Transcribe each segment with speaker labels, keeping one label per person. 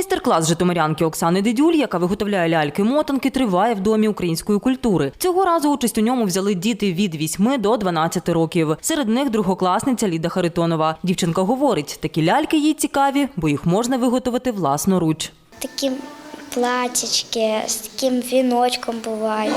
Speaker 1: Майстер-клас житомирянки Оксани Дедюль, яка виготовляє ляльки-мотанки, триває в домі української культури. Цього разу участь у ньому взяли діти від 8 до 12 років. Серед них другокласниця Ліда Харитонова. Дівчинка говорить, такі ляльки їй цікаві, бо їх можна виготовити власноруч.
Speaker 2: такі платячки з таким віночком буває.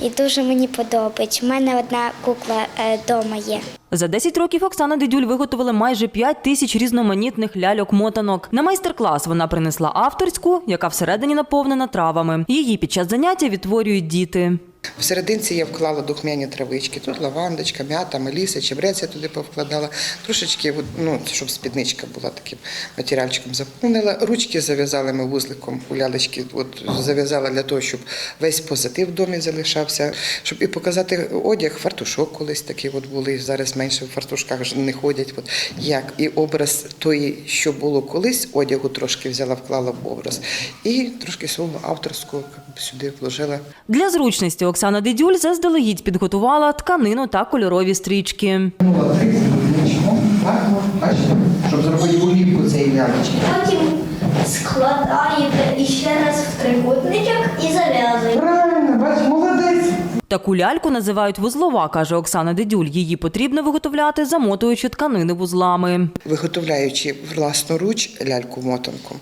Speaker 2: І дуже мені подобається. У мене одна кукла вдома є.
Speaker 1: За 10 років Оксана Дедюль виготовила майже 5 тисяч різноманітних ляльок-мотанок. На майстер-клас вона принесла авторську, яка всередині наповнена травами. Її під час заняття відтворюють діти.
Speaker 3: В серединці я вклала духмяні травички. Тут лавандочка, м'ята, меліса, чебрець я туди повкладала. Трошечки, ну, щоб спідничка була таким матеріальчиком заповнила. Ручки зав'язали ми вузликом у. От зав'язала для того, щоб весь позитив в домі залишався, щоб і показати одяг, фартушок колись такі от були. Зараз менше в фартушках не ходять. От як і образ тої, що було колись, одягу трошки взяла, вклала в образ. І трошки свого авторського сюди вложила.
Speaker 1: Для зручності Оксана Дедюль заздалегідь підготувала тканину та кольорові стрічки.
Speaker 3: Щоб зробити голівку цієї лялечки.
Speaker 4: Потім складаєте іще раз в трикутничок і зав'язуєте.
Speaker 1: Таку ляльку називають вузлова, каже Оксана Дедюль. Її потрібно виготовляти, замотуючи тканини вузлами.
Speaker 3: Виготовляючи власноруч ляльку-мотанку,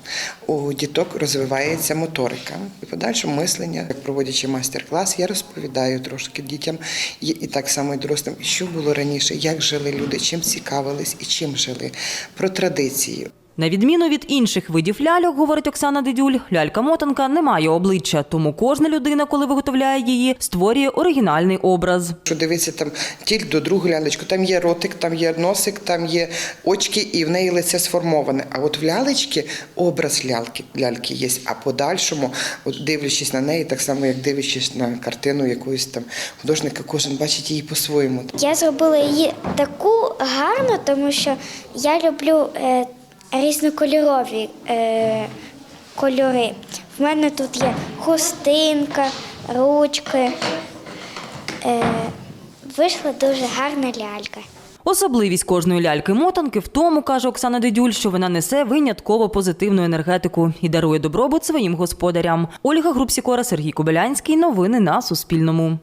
Speaker 3: у діток розвивається моторика. І подальшому мислення, проводячи майстер-клас, я розповідаю трошки дітям і так само і дорослим, що було раніше, як жили люди, чим цікавились і чим жили, про традиції.
Speaker 1: На відміну від інших видів ляльок, говорить Оксана Дедюль, лялька-мотанка не має обличчя, тому кожна людина, коли виготовляє її, створює оригінальний образ.
Speaker 3: Що дивиться там тільки до другу лялечку, там є ротик, там є носик, там є очки, і в неї лице сформоване. А от в лялечки образ ляльки, ляльки є. А подальшому, от дивлячись на неї, так само як дивлячись на картину якоїсь там художника, кожен бачить її по-своєму.
Speaker 2: Я зробила її таку гарну, тому що я люблю е, різнокольорові е, кольори. В мене тут є хустинка, ручки. Е, вийшла дуже гарна лялька.
Speaker 1: Особливість кожної ляльки-мотанки в тому, каже Оксана Дедюль, що вона несе винятково позитивну енергетику і дарує добробут своїм господарям. Ольга Групсікора, Сергій Кобилянський. Новини на Суспільному.